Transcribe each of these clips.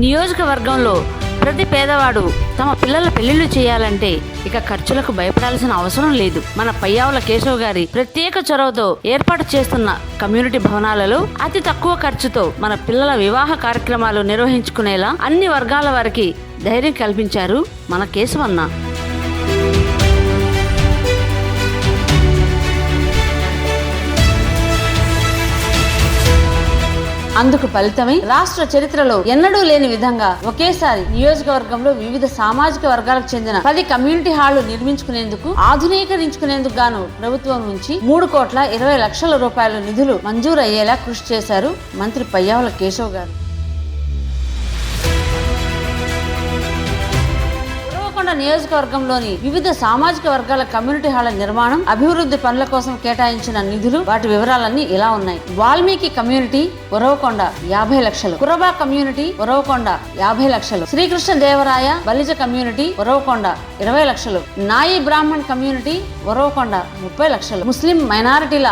నియోజకవర్గంలో ప్రతి పేదవాడు తమ పిల్లల పెళ్ళిళ్ళు చేయాలంటే ఇక ఖర్చులకు భయపడాల్సిన అవసరం లేదు. మన పయ్యావుల కేశవ్ గారి ప్రత్యేక చొరవతో ఏర్పాటు చేస్తున్న కమ్యూనిటీ భవనాలలో అతి తక్కువ ఖర్చుతో మన పిల్లల వివాహ కార్యక్రమాలు నిర్వహించుకునేలా అన్ని వర్గాల వారికి ధైర్యం కల్పించారు మన కేశవన్న. అందుకు ఫలితమై రాష్ట్ర చరిత్రలో ఎన్నడూ లేని విధంగా ఒకేసారి నియోజకవర్గంలో వివిధ సామాజిక వర్గాలకు చెందిన పది కమ్యూనిటీ హాళ్ళు నిర్మించుకునేందుకు ఆధునీకరించుకునేందుకు గాను ప్రభుత్వం నుంచి మూడు కోట్ల ఇరవై లక్షల రూపాయల నిధులు మంజూరు అయ్యేలా కృషి చేశారు మంత్రి పయ్యావుల కేశవ్ గారు. నల్గొండ నియోజకవర్గంలోని వివిధ సామాజిక వర్గాల కమ్యూనిటీ హాళ్ళ నిర్మాణం అభివృద్ధి పనుల కోసం కేటాయించిన నిధులు వాటి వివరాలన్నీ ఇలా ఉన్నాయి. వాల్మీకి కమ్యూనిటీ ఉరవకొండ యాభై లక్షలు. కురబా కమ్యూనిటీ ఉరవకొండ యాభై లక్షలు. శ్రీకృష్ణ దేవరాయ బలిజ కమ్యూనిటీ ఉరవకొండ ఇరవై లక్షలు. నాయి బ్రాహ్మణ్ కమ్యూనిటీ ఉరవకొండ ముప్పై లక్షలు. ముస్లిం మైనారిటీల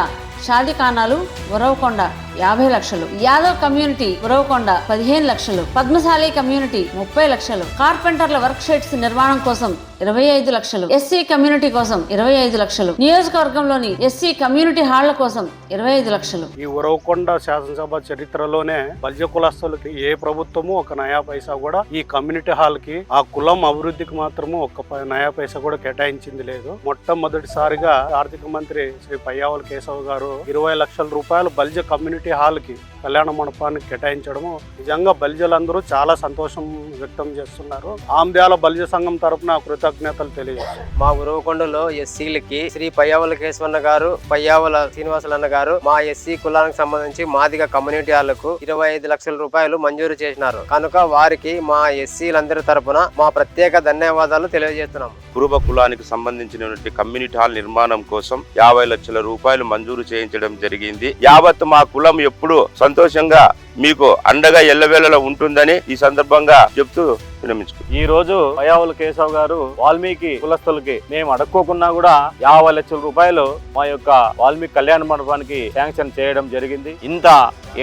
షాదిఖానాలు ఉరవకొండ యాభై లక్షలు. యాదవ్ కమ్యూనిటీ ఉరవకొండ పదిహేను లక్షలు. పద్మశాలి కమ్యూనిటీ ముప్పై లక్షలు. కార్పెంటర్ల వర్క్ షెడ్స్ నిర్మాణం కోసం ఇరవై ఐదు లక్షలు. ఎస్సీ కమ్యూనిటీ కోసం ఇరవై ఐదు లక్షలు. నియోజకవర్గంలోని ఎస్సీ కమ్యూనిటీ హాళ్ళ కోసం ఇరవై ఐదు లక్షలు. ఈ ఉరవకొండ శాసనసభ చరిత్రలోనే బల్జ కులస్తులకి ఏ ప్రభుత్వము ఒక నయా పైసా కూడా ఈ కమ్యూనిటీ హాల్కి ఆ కులం అభివృద్ధికి మాత్రము ఒక నయా పైసా కూడా కేటాయించింది లేదు. మొట్టమొదటిసారిగా ఆర్థిక మంత్రి శ్రీ పయ్యావుల కేశవ్ గారు ఇరవై లక్షల రూపాయలు బల్జ కమ్యూనిటీ హాల్కి కళ్యాణ మండపానికి కేటాయించడము. నిజంగా బల్జలందరూ చాలా సంతోషం వ్యక్తం చేస్తున్నారు. ఆంధ్యాల బల్జ సంఘం తరపున కృతజ్ఞతలు తెలియజేస్తున్నారు మా ఉరవకొండలో ఎస్సీలకి శ్రీ పయ్యావుల కేశవన్న గారు పయ్యావుల శ్రీనివాసులన్న గారు మా ఎస్సీ కులానికి సంబంధించి మాదిగ కమ్యూనిటీ హాళ్ళకు ఇరవై ఐదు లక్షల రూపాయలు మంజూరు చేసినారు. కనుక వారికి మా ఎస్సీలందరి తరపున మా ప్రత్యేక ధన్యవాదాలు తెలియజేస్తున్నాం. కురుబ కులానికి సంబంధించినటువంటి కమ్యూనిటీ హాల్ నిర్మాణం కోసం యాభై లక్షల రూపాయలు మంజూరు చేయించడం జరిగింది. యావత్ మా కులం ఎప్పుడు సంతోషంగా మీకు అండగా ఎల్లవేళలా ఉంటుందని ఈ సందర్భంగా చెప్తూ విరమించుకుంటున్నాను ఈ రోజు పయావుల కేశవ్ గారు వాల్మీకి కులస్తులకి మేము అడుక్కోకున్నా కూడా యాభై లక్షల రూపాయలు మా యొక్క వాల్మీకి కళ్యాణ మండపానికి శాంక్షన్ చేయడం జరిగింది. ఇంత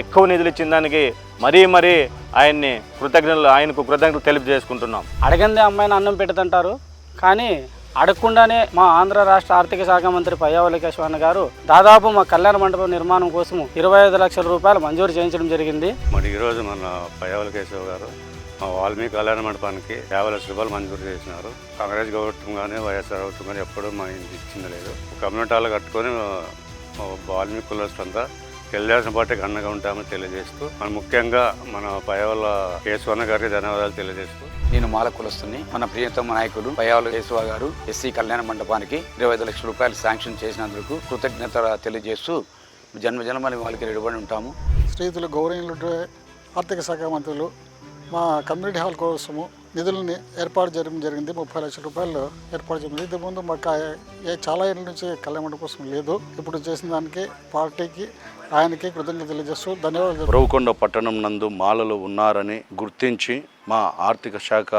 ఎక్కువ నిధులు ఇచ్చిన దానికి మరీ మరీ ఆయన్ని కృతజ్ఞతలు ఆయనకు కృతజ్ఞతలు తెలియజేసుకుంటున్నాం. అడగందే అమ్మాయిని అన్నం పెడతంటారు కానీ అడగకుండానే మా ఆంధ్ర రాష్ట్ర ఆర్థిక శాఖ మంత్రి పయ్యావల కేశవన్న గారు దాదాపు మా కళ్యాణ మండపం నిర్మాణం కోసం ఇరవై ఐదు లక్షల రూపాయలు మంజూరు చేయించడం జరిగింది. మరి ఈరోజు మన పయావుల కేశవ గారు మా వాల్మీకి కళ్యాణ మండపానికి యాభై లక్షల రూపాయలు మంజూరు చేసినారు. కాంగ్రెస్ ప్రభుత్వం కానీ వైఎస్ఆర్ ప్రభుత్వం కానీ ఎప్పుడూ మా ఇంటికి ఇచ్చింది లేదు. కమ్యూనిటీ కట్టుకొని మా వాల్మీకి కులస్తులంతా తెలుగుదేశం పార్టీకి అండగా ఉంటామని తెలియజేస్తూ మన ముఖ్యంగా మన పయావుల కేశవన్న గారికి ధన్యవాదాలు తెలియజేస్తూ. నేను మాల కులస్తుని మన ప్రియతమ నాయకుడు పయ్యావుల కేశవ గారు ఎస్సీ కళ్యాణ మండపానికి ఇరవై ఐదు లక్షల రూపాయలు శాంక్షన్ చేసినందుకు కృతజ్ఞత తెలియజేస్తూ జన్మ జన్మని వాళ్ళకి రెడబడి ఉంటాము. శ్రీతులు గౌరవనీయులు ఆర్థిక శాఖ మంత్రులు మా కమ్యూనిటీ హాల్ కోసము నిధులని ఏర్పాటు చేయడం జరిగింది. ముప్పై లక్షల రూపాయలు ఏర్పాటు చేయడం ఇంతకుముందు మాకు ఏ చాలా ఏళ్ళ నుంచి కళ్యాణ కోసం లేదు. ఇప్పుడు చేసిన దానికి పార్టీకి ఆయనకి కృతజ్ఞతలు తెలియజేస్తూ ధన్యవాదాలు ఉరవకొండ పట్టణం నందు మాలలు ఉన్నారని గుర్తించి మా ఆర్థిక శాఖ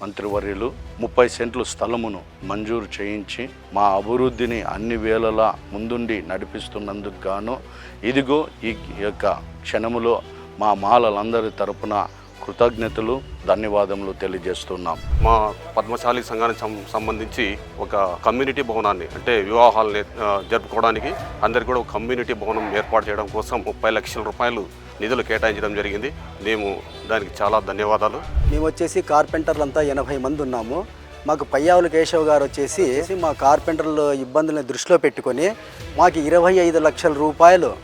మంత్రివర్యులు ముప్పై సెంట్లు స్థలమును మంజూరు చేయించి మా అభివృద్ధిని అన్ని వేళలా ముందుండి నడిపిస్తున్నందుకు గాను ఇదిగో ఈ యొక్క క్షణములో మా మాలలందరి తరపున కృతజ్ఞతలు ధన్యవాదములు తెలియజేస్తున్నాం. మా పద్మశాలి సంఘానికి సం- సంబంధించి ఒక కమ్యూనిటీ భవనాన్ని అంటే వివాహాలు ఆ, జరుపుకోవడానికి అందరికి కూడా ఒక కమ్యూనిటీ భవనం ఏర్పాటు చేయడం కోసం ముప్పై లక్షల రూపాయలు నిధులు కేటాయించడం జరిగింది. మేము దానికి చాలా ధన్యవాదాలు. మేము వచ్చేసి కార్పెంటర్లంతా ఎనభై మంది ఉన్నాము. మాకు పయ్యావుల కేశవ్ గారు వచ్చేసి మా కార్పెంటర్ల ఇబ్బందులను దృష్టిలో పెట్టుకొని మాకు ఇరవై ఐదు లక్షల రూపాయలు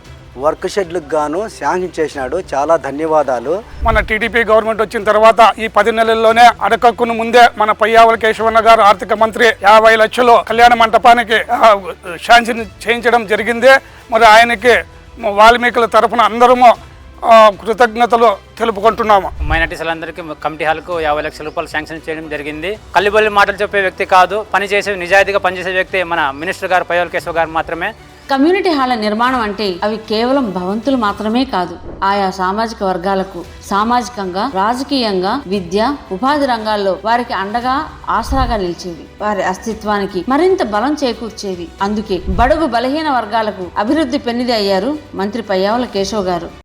వర్క్ షెడ్లకు గాను శాంక్షన్ చేసినాడు. చాలా ధన్యవాదాలు. మన టీడీపీ గవర్నమెంట్ వచ్చిన తర్వాత ఈ పది నెలల్లోనే అడకక్కును ముందే మన పయ్యావుల కేశవన్న గారు ఆర్థిక మంత్రి యాభై లక్షలు కళ్యాణ మంటపానికి శాంక్షన్ చేయించడం జరిగింది. మరి ఆయనకి వాల్మీకుల తరఫున అందరము కృతజ్ఞతలు తెలుపుకుంటున్నాము. మైనార్టీస్లందరికీ కమిటీ హాల్కు యాభై లక్షల రూపాయలు శాంక్షన్ చేయడం జరిగింది. కల్లిబొల్లి మాటలు చెప్పే వ్యక్తి కాదు. పనిచేసే నిజాయితీగా పనిచేసే వ్యక్తి మన మినిస్టర్ గారు పయ్యాల కేశవ్ గారు మాత్రమే. కమ్యూనిటీ హాళ్ళ నిర్మాణం అంటే అవి కేవలం భవంతులు మాత్రమే కాదు ఆయా సామాజిక వర్గాలకు సామాజికంగా రాజకీయంగా విద్య ఉపాధి రంగాల్లో వారికి అండగా ఆసరాగా నిలిచేవి. వారి అస్తిత్వానికి మరింత బలం చేకూర్చేవి. అందుకే బడుగు బలహీన వర్గాలకు అభివృద్ధి పెన్నిది అయ్యారు మంత్రి పయ్యావుల కేశవ్ గారు